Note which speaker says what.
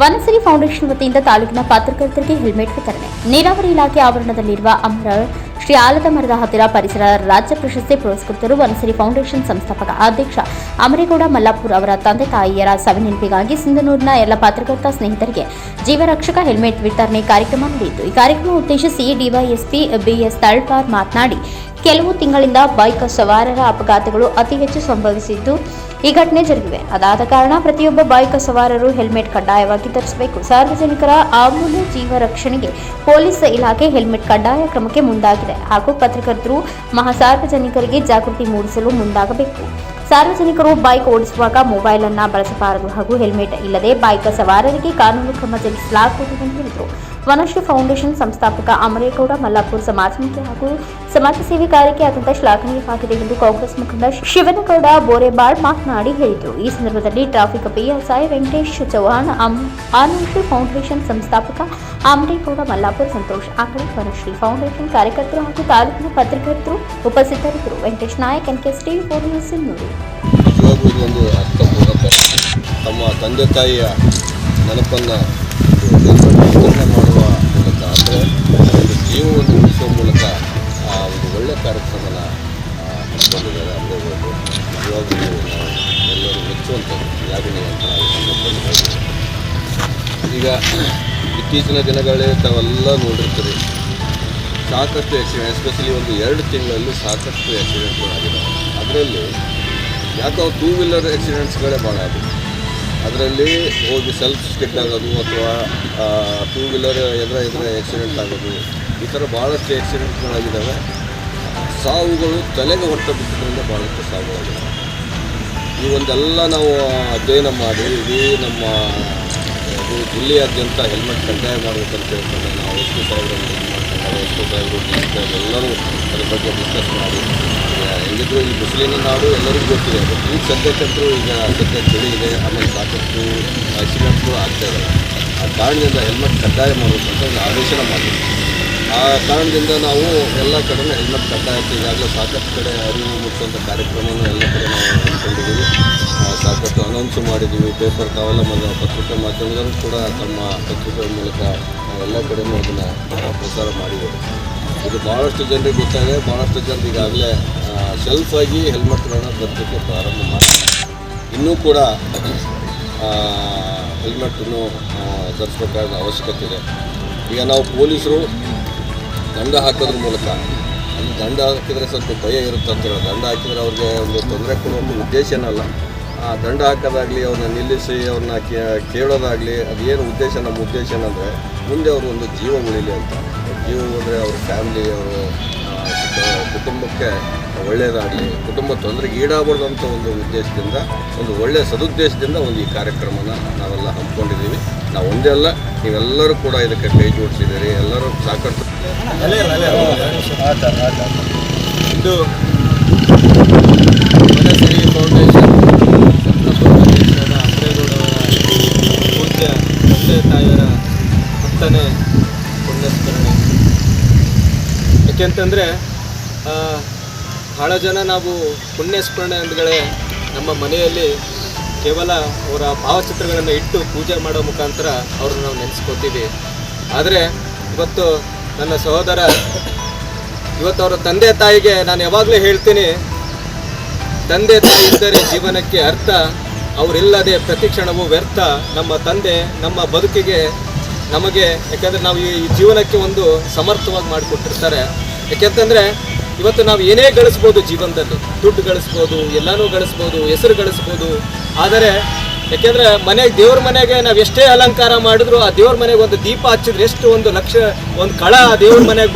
Speaker 1: ವನಸರಿ foundation ವತಿಯಿಂದ ತಾಲೂಕಿನ ಪತ್ರಕರ್ತರಿಗೆ ಹೆಲ್ಮೆಟ್ ವಿತರಣೆ. ನೀರಾವರಿ ಇಲಾಖೆ ಆವರಣದಲ್ಲಿರುವ ಅಮರ ಶ್ರೀ ಆಲದ ಮರದ ಹತ್ತಿರ ಪರಿಸರ ರಾಜ್ಯ ಪ್ರಶಸ್ತಿ ಪುರಸ್ಕೃತರು ವನಸಿರಿ ಫೌಂಡೇಶನ್ ಸಂಸ್ಥಾಪಕ ಅಧ್ಯಕ್ಷ ಅಮರೇಗೌಡ ಮಲ್ಲಾಪುರ್ ಅವರ ತಂದೆ ತಾಯಿಯರ ಸವಿನೆನಪಿಗಾಗಿ ಸಿಂಧನೂರಿನ ಎಲ್ಲ ಪತ್ರಕರ್ತ ಸ್ನೇಹಿತರಿಗೆ ಜೀವರಕ್ಷಕ ಹೆಲ್ಮೆಟ್ ವಿತರಣೆ ಕಾರ್ಯಕ್ರಮ ನಡೆಯಿತು. ಈ ಕಾರ್ಯಕ್ರಮ ಉದ್ದೇಶಿಸಿ ಡಿವೈಎಸ್ಪಿ ಬಿಎಸ್ ತಳ್ಪಾರ್ ಮಾತನಾಡಿ ಕೆಲವು ತಿಂಗಳಿಂದ ಬೈಕ್ ಸವಾರರ ಅಪಘಾತಗಳು ಅತಿ ಹೆಚ್ಚು ಸಂಭವಿಸಿದ್ದು ಈ ಘಟನೆ ಜರುಗಿವೆ. ಅದಾದ ಕಾರಣ ಪ್ರತಿಯೊಬ್ಬ ಬೈಕ್ ಸವಾರರು ಹೆಲ್ಮೆಟ್ ಕಡ್ಡಾಯವಾಗಿ ಧರಿಸಬೇಕು. ಸಾರ್ವಜನಿಕರ ಅಮೂಲ್ಯ ಜೀವ ರಕ್ಷಣೆಗೆ ಪೊಲೀಸ್ ಇಲಾಖೆ ಹೆಲ್ಮೆಟ್ ಕಡ್ಡಾಯ ಕ್ರಮಕ್ಕೆ ಮುಂದಾಗಿದೆ ಹಾಗೂ ಪತ್ರಕರ್ತರು ಮಹಾ ಸಾರ್ವಜನಿಕರಿಗೆ ಜಾಗೃತಿ ಮೂಡಿಸಲು ಮುಂದಾಗಬೇಕು. ಸಾರ್ವಜನಿಕರು ಬೈಕ್ ಓಡಿಸುವಾಗ ಮೊಬೈಲ್ ಅನ್ನ ಬಳಸಬಾರದು ಹಾಗೂ ಹೆಲ್ಮೆಟ್ ಇಲ್ಲದೆ ಬೈಕ್ ಸವಾರರಿಗೆ ಕಾನೂನು ಕ್ರಮ ಜರುಗಿಸಲಾಗುವುದು ಎಂದು ಹೇಳಿದರು. ವನಶ್ರೀ ಫೌಂಡೇಶನ್ ಸಂಸ್ಥಾಪಕ ಅಮರೇಗೌಡ, ಮಲ್ಲಾಪುರ ಸಮಾಜಮುಖಿ ಹಾಗೂ ಸಮಾಜ ಸೇವೆ ಕಾರ್ಯಕ್ಕೆ ಅತ್ಯಂತ ಶ್ಲಾಘನೀಯವಾಗಿದೆ ಎಂದು ಕಾಂಗ್ರೆಸ್ ಮುಖಂಡ ಶಿವನಗೌಡ ಬೋರೆಬಾಳ್ ಮಾತನಾಡಿ ಹೇಳಿದರು. ಈ ಸಂದರ್ಭದಲ್ಲಿ traffic PSI Venkatesh Chauhan Anushree foundation ಸಂಸ್ಥಾಪಕ ಅಮರೇಗೌಡ, ಮಲ್ಲಾಪುರ ಸಂತೋಷ್ ಆಕಡೆ ವನಶ್ರೀ ಫೌಂಡೇಶನ್ ಕಾರ್ಯಕರ್ತರು ಹಾಗೂ ತಾಲೂಕಿನ ಪತ್ರಕರ್ತರು ಉಪಸ್ಥಿತರಿದ್ದರು. ವೆಂಕಟೇಶ್ ನಾಯಕ್ ಫೋರ್ ಸಿನ್ನೂರು.
Speaker 2: ನಿಜವಾಗ್ಲೂ ಇದೊಂದು ಅರ್ಥಪೂರ್ಣ ತಮ್ಮ ತಂದೆ ತಾಯಿಯ ನೆನಪನ್ನು ವಿತರಣೆ ಮಾಡುವ ಮೂಲಕ ಅಂದರೆ ಒಂದು ಜೀವವನ್ನು ಉಳಿಸುವ ಮೂಲಕ ಆ ಒಂದು ಒಳ್ಳೆಯ ಕಾರ್ಯಕ್ರಮನ ಹಮ್ಮಿಕೊಂಡಿದ್ದಾರೆ ಅಮರೇಗೌಡರು ನಿಜವಾಗ್ಲೂ ಎಲ್ಲರೂ ಮೆಚ್ಚುವಂಥದ್ದು ಶ್ಲಾಘನೀಯ ಅಂತ. ಈಗ ಇತ್ತೀಚಿನ ದಿನಗಳೇ ತಾವೆಲ್ಲ ನೋಡಿರ್ತೀರಿ ಸಾಕಷ್ಟು ಆಕ್ಸಿಡೆಂಟ್ ಎಸ್ಪೆಷಲಿ ಒಂದು ಎರಡು ತಿಂಗಳಲ್ಲಿ ಸಾಕಷ್ಟು ಆಕ್ಸಿಡೆಂಟ್ಗಳಾಗಿದ್ದಾವೆ ಅದರಲ್ಲಿ ಯಾಕೋ ಟೂ ವೀಲರ್ ಆಕ್ಸಿಡೆಂಟ್ಸ್ಗಳೇ ಭಾಳ ಅದು ಅದರಲ್ಲಿ ಹೋಗಿ ಸೆಲ್ಫ್ ಸ್ಟಿಕ್ ಆಗೋದು ಅಥವಾ ಟೂ ವೀಲರ್ ಎದುರ ಎದುರ ಆಕ್ಸಿಡೆಂಟ್ ಆಗೋದು, ಈ ಥರ ಭಾಳಷ್ಟು ಆಕ್ಸಿಡೆಂಟ್ಗಳಾಗಿದ್ದಾವೆ ಸಾವುಗಳು ತಲೆಗೆ ಹೊಟ್ಟೆ ಬಿಟ್ಟಿದ್ದರಿಂದ ಭಾಳಷ್ಟು ಸಾವುಗಳಾಗಿದೆ ಈ ಒಂದೆಲ್ಲ ನಾವು ಅಧ್ಯಯನ ಮಾಡಿ, ಇಡೀ ನಮ್ಮ ಜಿಲ್ಲೆಯಾದ್ಯಂತ ಹೆಲ್ಮೆಟ್ ಕಡ್ಡಾಯ ಮಾಡಬೇಕಂತ ಹೇಳ್ಕೊಂಡು ನಾವು ಎಷ್ಟು ಸಾವಿರ ಸಾಹೇಬರನ್ನು ಇದು ಮಾಡ್ಕೊಂಡು ಎಸ್ ಪಿ ಸಾಹೇಬರು ಡಿ ಸಿ ಸಾಹೇಬರು ಎಲ್ಲರೂ ಅದ್ರ ಬಗ್ಗೆ ಡಿಸ್ಕಸ್ ಮಾಡಿ ಹೆಂಗಿದ್ರು ಈ ಬಿಸಿಲಿನ ನಾಡು ಎಲ್ಲರಿಗೂ ಗೊತ್ತಿದೆ. ಬಟ್ ಈಗ ಸದ್ಯಕ್ಕಂತೂ ಈಗ ಸದ್ಯ ಚಳಿ ಇದೆ. ಆಮೇಲೆ ಸಾಕಷ್ಟು ಆಕ್ಸಿಡೆಂಟ್ಗಳು ಆಗ್ತಾ ಇದ್ದಾವೆ ಆ ಕಾರಣದಿಂದ ಹೆಲ್ಮೆಟ್ ಕಡ್ಡಾಯ ಮಾಡಬೇಕಂತ ಒಂದು ಆದೇಶನ ಮಾಡಿದ್ವಿ ಆ ಕಾರಣದಿಂದ ನಾವು ಎಲ್ಲ ಕಡೆಯೂ ಹೆಲ್ಮೆಟ್ ಕಡ್ಡಾಯ ಅಂತ ಈಗಾಗಲೇ ಸಾಕಷ್ಟು ಕಡೆ ಅರಿವು ಮೂಡಿಸುವಂಥ ಕಾರ್ಯಕ್ರಮವನ್ನು ಎಲ್ಲ ಕಡೆ ನಾವು ಹಮ್ಮಿಕೊಂಡಿದ್ದೀವಿ. ಸಾಕಷ್ಟು ಅನೌನ್ಸು ಮಾಡಿದ್ದೀವಿ. ಪೇಪರ್ ತಾವೆಲ್ಲ ಮೊದಲ ಪತ್ರಿಕಾ ಮಾಧ್ಯಮದಲ್ಲೂ ಕೂಡ ತಮ್ಮ ಪತ್ರಿಕೆ ಮೂಲಕ ಎಲ್ಲ ಕಡೆಯೂ ಅದನ್ನು ಪ್ರಸಾರ ಮಾಡಿದ್ದೇವೆ ಇದು ಭಾಳಷ್ಟು ಜನರಿಗೆ ಗೊತ್ತಾಗಿದೆ. ಭಾಳಷ್ಟು ಜನರು ಈಗಾಗಲೇ ಸೆಲ್ಫಾಗಿ ಹೆಲ್ಮೆಟ್ಗಳನ್ನ ಧರಿಸಲಿಕ್ಕೆ ಪ್ರಾರಂಭ ಮಾಡಿ. ಇನ್ನೂ ಕೂಡ ಹೆಲ್ಮೆಟನ್ನು ಧರಿಸ್ಬೇಕಾದ ಅವಶ್ಯಕತೆ ಇದೆ. ಈಗ ನಾವು ಪೊಲೀಸರು ದಂಡ ಹಾಕೋದ್ರ ಮೂಲಕ, ಅಲ್ಲಿ ದಂಡ ಹಾಕಿದರೆ ಸ್ವಲ್ಪ ಭಯ ಇರುತ್ತೆ ಅಂತ ಹೇಳಿ, ದಂಡ ಹಾಕಿದರೆ ಅವ್ರಿಗೆ ಒಂದು ತೊಂದರೆ ಕೊಡುವಂಥ ಉದ್ದೇಶನಲ್ಲ ಆ ದಂಡ ಹಾಕೋದಾಗಲಿ, ಅವ್ರನ್ನ ನಿಲ್ಲಿಸಿ, ಅವ್ರನ್ನ ಕೇಳೋದಾಗಲಿ ಅದೇನು ಉದ್ದೇಶ, ನಮ್ಮ ಉದ್ದೇಶ ಏನಂದರೆ, ಮುಂದೆ ಅವರು ಒಂದು ಜೀವ ಉಳಿಲಿ ಅಂತ. ಜೀವ ಹೋದರೆ ಅವ್ರ ಫ್ಯಾಮಿಲಿ ಅವರು ಕುಟುಂಬಕ್ಕೆ ಒಳ್ಳೆಯದಾಗಲಿ ಕುಟುಂಬ ತೊಂದರೆಗೆ ಈಡಾಗಬಾರ್ದಂಥ ಒಂದು ಉದ್ದೇಶದಿಂದ ಒಂದು ಒಳ್ಳೆಯ ಸದುದ್ದೇಶದಿಂದ ಒಂದು ಈ ಕಾರ್ಯಕ್ರಮನ ನಾವೆಲ್ಲ ಹಮ್ಮಿಕೊಂಡಿದ್ದೀವಿ. ನಾವು ಒಂದೇ ಅಲ್ಲ ನೀವೆಲ್ಲರೂ ಕೂಡ ಇದಕ್ಕೆ ಕೈ ಜೋಡಿಸಿದ್ದೀರಿ. ಎಲ್ಲರೂ ಸಾಕಷ್ಟು
Speaker 3: ಇದು ಅಂತಂದರೆ ಫೌಂಡೇಶನ್ ಸಂಸ್ಥಾಪಕ ಅಮರೇಗೌಡವರ ಪೂಜ್ಯ ತಂದೆ ತಾಯಿಯರ ಹತ್ತನೇ ಪುಣ್ಯಸ್ಮರಣೆ. ಯಾಕೆಂತಂದರೆ ಭಾಳ ಜನ ನಾವು ಪುಣ್ಯ ಸ್ಮರಣೆ ಅಂದಗಳೇ ನಮ್ಮ ಮನೆಯಲ್ಲಿ ಕೇವಲ ಅವರ ಭಾವಚಿತ್ರಗಳನ್ನು ಇಟ್ಟು ಪೂಜೆ ಮಾಡೋ ಮುಖಾಂತರ ಅವ್ರನ್ನ ನಾವು ನೆನೆಸ್ಕೋತೀವಿ. ಆದರೆ ಇವತ್ತು ನನ್ನ ಸಹೋದರ, ಇವತ್ತು ಅವರ ತಂದೆ ತಾಯಿಗೆ ನಾನು ಯಾವಾಗಲೂ ಹೇಳ್ತೀನಿ, ತಂದೆ ತಾಯಿ ಇದ್ದರೆ ಜೀವನಕ್ಕೆ ಅರ್ಥ, ಅವರಿಲ್ಲದೆ ಪ್ರತಿ ಕ್ಷಣವೂ ವ್ಯರ್ಥ. ನಮ್ಮ ತಂದೆ, ನಮ್ಮ ಬದುಕಿಗೆ ನಮಗೆ, ಯಾಕೆಂದರೆ ನಾವು ಈ ಜೀವನಕ್ಕೆ ಒಂದು ಸಮರ್ಥವಾಗಿ ಮಾಡಿಕೊಟ್ಟಿರ್ತಾರೆ. ಯಾಕೆಂತಂದರೆ ಇವತ್ತು ನಾವು ಏನೇ ಗಳಿಸ್ಬೋದು ಜೀವನದಲ್ಲಿ, ದುಡ್ಡು ಗಳಿಸ್ಬೋದು, ಎಲ್ಲನೂ ಗಳಿಸ್ಬೋದು, ಹೆಸರು ಗಳಿಸ್ಬೋದು. ಆದರೆ, ಯಾಕೆಂದ್ರೆ ಮನೆಗೆ ದೇವ್ರ ಮನೆಗೆ ನಾವು ಎಷ್ಟೇ ಅಲಂಕಾರ ಮಾಡಿದ್ರು ಆ ದೇವ್ರ ಮನೆಗೆ ಒಂದು ದೀಪ ಹಚ್ಚಿದ್ರೆ ಎಷ್ಟು ಒಂದು ಲಕ್ಷ, ಒಂದು ಕಳ ಆ ದೇವ್ರ ಮನೆಗೆ